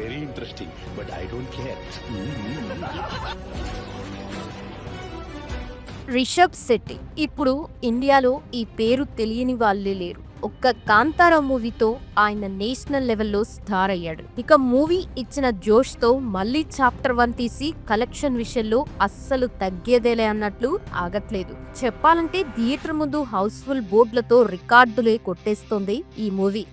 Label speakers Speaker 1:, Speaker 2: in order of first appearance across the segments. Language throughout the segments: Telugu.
Speaker 1: Very interesting but I don't care
Speaker 2: Rishab Shetty. ఇప్పుడు ఇండియాలో ఈ పేరు తెలియని వాళ్ళే లేరు. ఒక్క కాంతారా మూవీతో ఆయన నేషనల్ లెవెల్లో స్టార్ అయ్యాడు. ఇక మూవీ ఇచ్చిన జోష్తో మళ్ళీ చాప్టర్ వన్ తీసి కలెక్షన్ విషయంలో అస్సలు తగ్గేదేలే అన్నట్లు ఆగట్లేదు. చెప్పాలంటే థియేటర్ ముందు హౌస్ఫుల్ బోర్డులతో రికార్డులే కొట్టేస్తోంది ఈ మూవీ.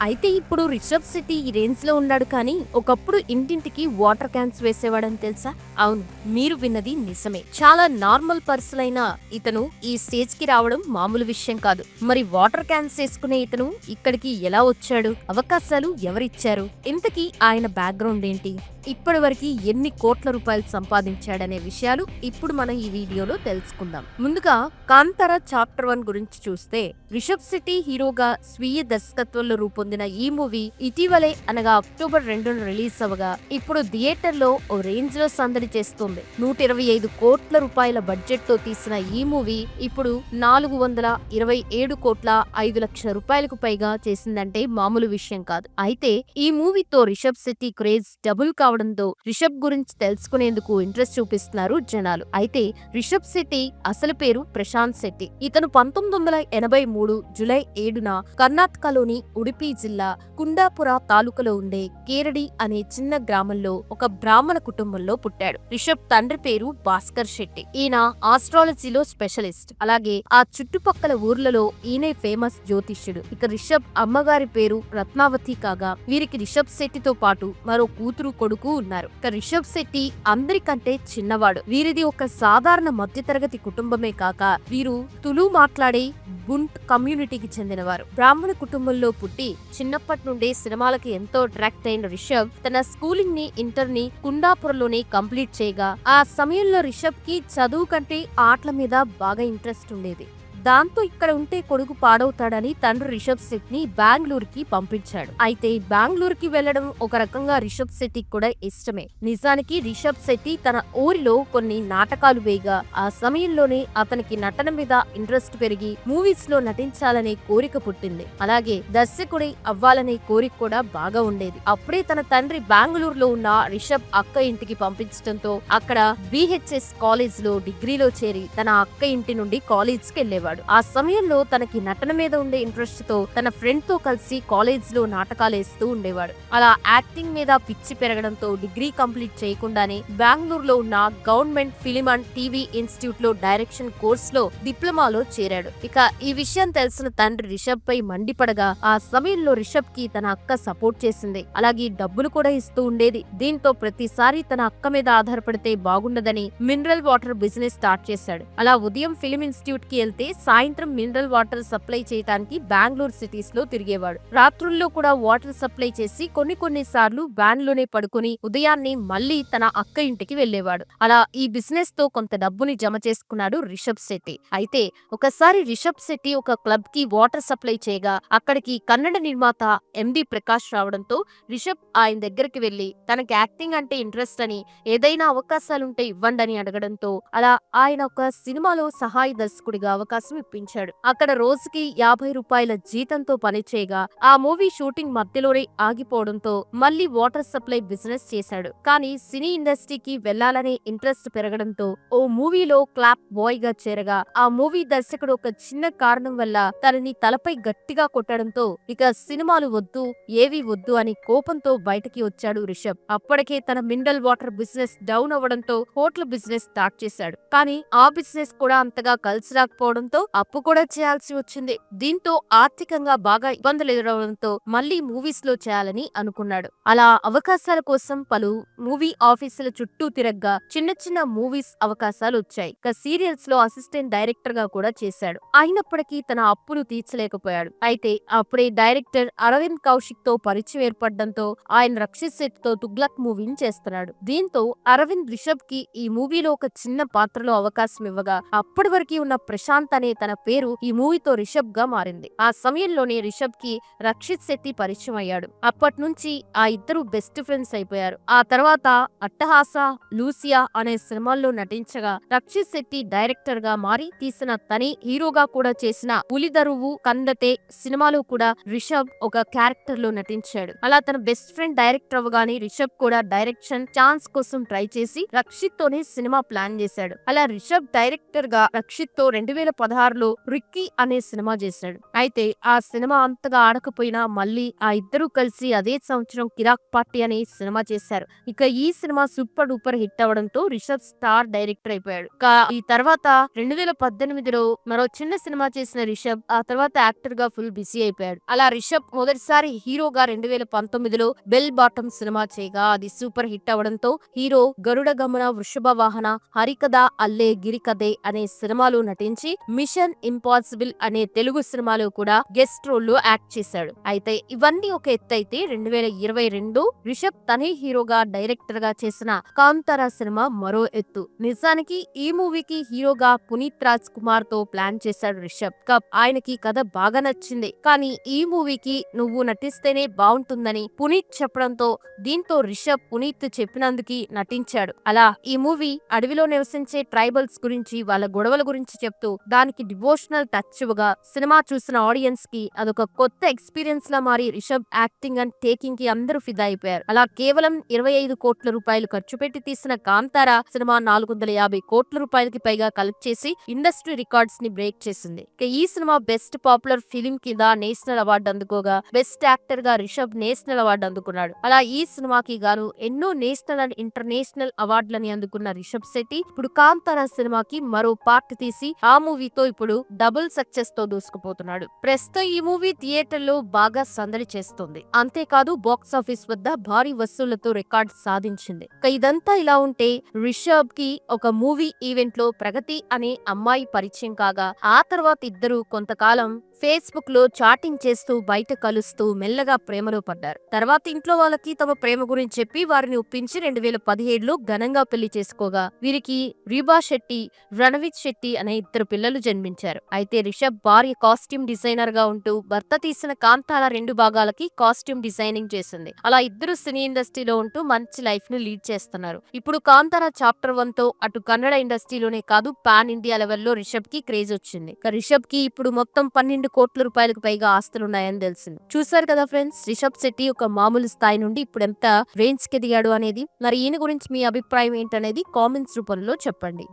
Speaker 2: అయితే ఇప్పుడు రిషబ్ శెట్టి ఈ రేంజ్లో ఉన్నాడు కానీ ఒకప్పుడు ఇంటింటికి వాటర్ క్యాన్స్ వేసేవాడని తెలుసా? అవును మీరు విన్నది నిజమే. చాలా నార్మల్ పర్సన్ అయిన ఇతను ఈ స్టేజ్కి రావడం మామూలు విషయం కాదు. మరి వాటర్ క్యాన్స్ వేసుకునే ఇతను ఇక్కడికి ఎలా వచ్చాడు? అవకాశాలు ఎవరిచ్చారు? ఇంతకీ ఆయన బ్యాక్గ్రౌండ్ ఏంటి? ఇప్పటి వరకు ఎన్ని కోట్ల రూపాయలు సంపాదించాడనే విషయాలు ఇప్పుడు మనం ఈ వీడియోలో తెలుసుకుందాం. ముందుగా కాంతారా చాప్టర్ వన్ గురించి చూస్తే రిషబ్ శెట్టి హీరోగా స్వీయ దర్శకత్వంలో రూపొందిన ఈ మూవీ ఇటీవలే అనగా అక్టోబర్ రెండున రిలీజ్ అవగా ఇప్పుడు థియేటర్లో ఓ రేంజ్లో సందడి చేస్తుంది. నూట ఇరవై ఐదు కోట్ల రూపాయల బడ్జెట్తో తీసిన ఈ మూవీ ఇప్పుడు నాలుగు వందల ఇరవై ఏడు కోట్ల ఐదు లక్షల రూపాయలకు పైగా చేసిందంటే మామూలు విషయం కాదు. అయితే ఈ మూవీతో రిషబ్ శెట్టి క్రేజ్ డబుల్ కావడంతో రిషబ్ గురించి తెలుసుకునేందుకు ఇంట్రెస్ట్ చూపిస్తున్నారు జనాలు. అయితే రిషబ్ శెట్టి అసలు పేరు ప్రశాంత్ శెట్టి. ఇతను పంతొమ్మిది వందల ఎనభై మూడు జులై ఏడున కర్ణాటకలోని ఉడిపి జిల్లా కుండాపుర తాలూకలో ఉండే కేరడి అనే చిన్న గ్రామంలో ఒక బ్రాహ్మణ కుటుంబంలో పుట్టాడు. రిషబ్ తండ్రి పేరు భాస్కర్ శెట్టి. ఈయన ఆస్ట్రాలజీలో స్పెషలిస్ట్. అలాగే ఆ చుట్టుపక్కల ఊర్లలో ఈయనే ఫేమస్ జ్యోతిష్యుడు. ఇక రిషబ్ అమ్మగారి పేరు రత్నావతి కాగా వీరికి రిషబ్ శెట్టితో పాటు మరో కూతురు కొడుకు ఉన్నారు. ఇక రిషబ్ శెట్టి అందరికంటే చిన్నవాడు. వీరిది ఒక సాధారణ మధ్యతరగతి కుటుంబమే కాక వీరు తులు మాట్లాడే గుంట్ కమ్యూనిటీకి చెందినవారు. బ్రాహ్మణ కుటుంబంలో పుట్టి చిన్నప్పటి నుండే సినిమాలకి ఎంతో అట్రాక్ట్ అయిన రిషబ్ తన స్కూలింగ్ని ఇంటర్ని కుండాపురలోనే కంప్లీట్ చేయగా ఆ సమయంలో రిషబ్కి చదువు కంటే ఆటల మీద బాగా ఇంట్రెస్ట్ ఉండేది. దాంతో ఇక్కడ ఉంటే కొడుకు పాడవుతాడని తండ్రి రిషబ్ శెట్టి ని బెంగళూరుకి పంపించాడు. అయితే బెంగళూరుకి వెళ్ళడం ఒక రకంగా రిషబ్ శెట్టి కూడా ఇష్టమే. నిజానికి రిషబ్ శెట్టి తన ఊరిలో కొన్ని నాటకాలు వేయగా ఆ సమయంలోనే అతనికి నటన మీద ఇంట్రెస్ట్ పెరిగి మూవీస్లో నటించాలనే కోరిక పుట్టింది. అలాగే దర్శకుడి అవ్వాలనే కోరిక కూడా బాగా ఉండేది. అప్పుడే తన తండ్రి బెంగళూరులో ఉన్న రిషబ్ అక్క ఇంటికి పంపించడంతో అక్కడ బిహెచ్ఎస్ కాలేజ్లో డిగ్రీలో చేరి తన అక్క ఇంటి నుండి కాలేజ్కి వెళ్ళేవాడు చేసేవాడు. ఆ సమయంలో తనకి నటన మీద ఉండే ఇంట్రెస్ట్తో తన ఫ్రెండ్తో కలిసి కాలేజ్లో నాటకాలు వేస్తూ ఉండేవాడు. అలా యాక్టింగ్ మీద పిచ్చి పెరగడంతో డిగ్రీ కంప్లీట్ చేయకుండానే బెంగళూరులో ఉన్న గవర్నమెంట్ ఫిలిం అండ్ టీవీ ఇన్స్టిట్యూట్లో డైరెక్షన్ కోర్స్లో డిప్లొమాలో చేరాడు. ఇక ఈ విషయం తెలిసిన తండ్రి రిషబ్ పై మండిపడగా ఆ సమయంలో రిషబ్కి తన అక్క సపోర్ట్ చేసింది. అలాగే డబ్బులు కూడా ఇస్తూ ఉండేది. దీంతో ప్రతిసారి తన అక్క మీద ఆధారపడితే బాగుండదని మినరల్ వాటర్ బిజినెస్ స్టార్ట్ చేశాడు. అలా ఉదయం ఫిలిం ఇన్స్టిట్యూట్కి వెళ్తే సాయంత్రం మినరల్ వాటర్ సప్లై చేయడానికి బెంగళూరు సిటీస్లో తిరిగేవాడు. రాత్రుల్లో కూడా వాటర్ సప్లై చేసి కొన్ని కొన్ని సార్లు వ్యాన్లోనే పడుకుని ఉదయాన్నే మళ్ళీ తన అక్క ఇంటికి వెళ్ళేవాడు అలా ఈ బిజినెస్తో కొంత డబ్బుని జమ చేసుకున్నాడు రిషబ్ శెట్టి. అయితే ఒకసారి రిషబ్ శెట్టి ఒక క్లబ్కి వాటర్ సప్లై చేయగా అక్కడికి కన్నడ నిర్మాత ఎండి ప్రకాష్ రావడంతో రిషబ్ ఆయన దగ్గరికి వెళ్ళి తనకి యాక్టింగ్ అంటే ఇంట్రెస్ట్ అని ఏదైనా అవకాశాలుంటే ఇవ్వండి అని అడగడంతో అలా ఆయన ఒక సినిమాలో సహాయ దర్శకుడిగా అవకాశం ఇప్పించాడు. అక్కడ రోజుకి యాభై రూపాయల జీతంతో పనిచేయగా ఆ మూవీ షూటింగ్ మధ్యలోనే ఆగిపోవడంతో మళ్ళీ వాటర్ సప్లై బిజినెస్ చేశాడు. కానీ సినీ ఇండస్ట్రీకి వెళ్ళాలనే ఇంట్రెస్ట్ పెరగడంతో ఓ మూవీలో క్లాప్ బాయ్గా చేరగా ఆ మూవీ దర్శకుడు ఒక చిన్న కారణం వల్ల తనని తలపై గట్టిగా కొట్టడంతో ఇక సినిమాలు వద్దు ఏవి వద్దు అని కోపంతో బయటకి వచ్చాడు రిషబ్. అప్పటికే తన మినరల్ వాటర్ బిజినెస్ డౌన్ అవ్వడంతో హోటల్ బిజినెస్ స్టార్ట్ చేశాడు. కానీ ఆ బిజినెస్ కూడా అంతగా కలిసి రాకపోవడంతో అప్పు కూడా చేయాల్సి వచ్చింది. దీంతో ఆర్థికంగా బాగా ఇబ్బందులు ఎదురవడంతో మళ్ళీ మూవీస్లో చేయాలని అనుకున్నాడు. అలా అవకాశాల కోసం పలు మూవీ ఆఫీసుల చుట్టూ తిరగ్గా చిన్న చిన్న మూవీస్ అవకాశాలు వచ్చాయి. ఇక సీరియల్స్లో అసిస్టెంట్ డైరెక్టర్గా కూడా చేశాడు. అయినప్పటికీ తన అప్పులు తీర్చలేకపోయాడు. అయితే అప్పుడే డైరెక్టర్ అరవింద్ కౌశిక్తో పరిచయం ఏర్పడడంతో ఆయన రక్షిత్ సెట్తో తుగ్లక్ మూవీని చేస్తున్నాడు. దీంతో అరవింద్ రిషబ్కి ఈ మూవీలో ఒక చిన్న పాత్రలో అవకాశం ఇవ్వగా అప్పటి వరకు ఉన్న ప్రశాంత్ అనే అనే తన పేరు ఈ మూవీతో రిషబ్గా మారింది. ఆ సమయంలోనే రిషబ్కి రక్షిత్ శెట్టి పరిచయం అయ్యాడు. అప్పటి నుంచి ఆ ఇద్దరు బెస్ట్ ఫ్రెండ్స్ అయిపోయారు. ఆ తర్వాత అట్టహాస లూసియా అనే సినిమాల్లో నటించగా రక్షిత్ శెట్టి డైరెక్టర్గా మారి తీసిన తని హీరోగా కూడా చేసిన పులిదరువు కందతే సినిమాలో కూడా రిషబ్ ఒక క్యారెక్టర్లో నటించాడు. అలా తన బెస్ట్ ఫ్రెండ్ డైరెక్టర్ అవ్వగానే రిషబ్ కూడా డైరెక్షన్ ఛాన్స్ కోసం ట్రై చేసి రక్షిత్ తోనే సినిమా ప్లాన్ చేశాడు. అలా రిషబ్ డైరెక్టర్గా రక్షిత్తో రెండు వేల పదహారులో రిక్కీ అనే సినిమా చేశాడు. అయితే ఆ సినిమా అంతగా ఆడకపోయినా మళ్ళీ ఆ ఇద్దరు కలిసి అదే సంవత్సరం కిరాక్ పార్టీ అనే సినిమా చేశారు. ఇక ఈ సినిమా సూపర్ డూపర్ హిట్ అవడంతో రిషబ్ స్టార్ డైరెక్టర్ అయిపోయాడు. ఈ తర్వాత రెండు వేల పద్దెనిమిదిలో మరో చిన్న సినిమా చేసిన రిషబ్ ఆ తర్వాత యాక్టర్గా ఫుల్ బిజీ అయిపోయాడు. అలా రిషబ్ మొదటిసారి హీరోగా రెండు వేల పంతొమ్మిదిలో బెల్ బాటమ్ సినిమా చేయగా అది సూపర్ హిట్ అవడంతో హీరో గరుడ గమన వృషభ వాహన హరికథ అల్లే గిరికథే అనే సినిమాలో నటించి మిషన్ ఇంపాసిబుల్ అనే తెలుగు సినిమాలో కూడా గెస్ట్ రోల్లో యాక్ట్ చేశాడు. అయితే ఇవన్నీ ఒక ఎత్తు అయితే రెండు వేల ఇరవై రెండు రిషబ్ తనే హీరోగా డైరెక్టర్గా చేసిన కాంతారా సినిమా మరో ఎత్తు. నిజానికి ఈ మూవీకి హీరోగా పునీత్ రాజ్ కుమార్తో ప్లాన్ చేశాడు రిషబ్. కప్ ఆయనకి కథ బాగా నచ్చింది. కానీ ఈ మూవీకి నువ్వు నటిస్తేనే బాగుంటుందని పునీత్ చెప్పడంతో దీంతో రిషబ్ పునీత్ చెప్పినందుకు నటించాడు. అలా ఈ మూవీ అడవిలో నివసించే ట్రైబల్స్ గురించి వాళ్ళ గొడవల గురించి చెప్తూ దాని చిత్రానికి డివోషనల్ టచ్ ఇవ్వగా సినిమా చూసిన ఆడియన్స్కి అదొక కొత్త ఎక్స్పీరియన్స్ లా మారి రిషబ్ యాక్టింగ్ అండ్ టేకింగ్కి అందరూ ఫిదా అయిపోయారు. అలా కేవలం ఇరవై ఐదు కోట్ల రూపాయలు ఖర్చు పెట్టి తీసిన కాంతారా సినిమా నాలుగు వందల యాభై కోట్ల రూపాయలకి పైగా కలెక్ట్ చేసి ఇండస్ట్రీ రికార్డ్స్ని బ్రేక్ చేసింది. ఇక ఈ సినిమా బెస్ట్ పాపులర్ ఫిలిం కింద నేషనల్ అవార్డు అందుకోగా బెస్ట్ యాక్టర్గా రిషబ్ నేషనల్ అవార్డు అందుకున్నాడు. అలా ఈ సినిమాకి గాను ఎన్నో నేషనల్ అండ్ ఇంటర్నేషనల్ అవార్డులని అందుకున్న రిషబ్ శెట్టి ఇప్పుడు కాంతారా సినిమాకి మరో పార్ట్ తీసి ఆ మూవీతో ఇప్పుడు డబుల్ సక్సెస్తో దూసుకుపోతున్నాడు. ప్రస్తుతం ఈ మూవీ థియేటర్లో బాగా సందడి చేస్తుంది. అంతేకాదు బాక్స్ ఆఫీస్ వద్ద భారీ వసూళ్ళతో రికార్డ్ సాధించింది. ఇదంతా ఇలా ఉంటే రిషబ్కి ఒక మూవీ ఈవెంట్లో ప్రగతి అనే అమ్మాయి పరిచయం కాగా ఆ తర్వాత ఇద్దరు కొంతకాలం ఫేస్బుక్లో చాటింగ్ చేస్తూ బయట కలుస్తూ మెల్లగా ప్రేమలో పడ్డారు. తర్వాత ఇంట్లో వాళ్ళకి తమ ప్రేమ గురించి చెప్పి వారిని ఒప్పించి రెండు వేల పదిహేడులో ఘనంగా పెళ్ళి చేసుకోగా వీరికి రీబా శెట్టి రణవిత్ శెట్టి అనే ఇద్దరు పిల్లలు జన్మించారు. అయితే రిషబ్ భార్య కాస్ట్యూమ్ డిజైనర్గా ఉంటూ భర్త తీసిన కాంతాల రెండు భాగాలకి కాస్ట్యూమ్ డిజైనింగ్ చేసింది. అలా ఇద్దరు సినీ ఇండస్ట్రీలో ఉంటూ మంచి లైఫ్ను లీడ్ చేస్తున్నారు. ఇప్పుడు కాంతార చాప్టర్ వన్తో అటు కన్నడ ఇండస్ట్రీలోనే కాదు పాన్ ఇండియా లెవెల్లో రిషబ్కి క్రేజ్ వచ్చింది. రిషబ్కి ఇప్పుడు మొత్తం పన్నెండు కోట్ల రూపాయలకు పైగా ఆస్తులున్నాయని తెలిసింది. చూసారు కదా ఫ్రెండ్స్ రిషబ్ శెట్టి ఒక మామూలు స్థాయి నుండి ఇప్పుడు ఎంత రేంజ్కి దిగాడు అనేది? మరి ఈయన గురించి మీ అభిప్రాయం ఏంటనేది కామెంట్స్ రూపంలో చెప్పండి.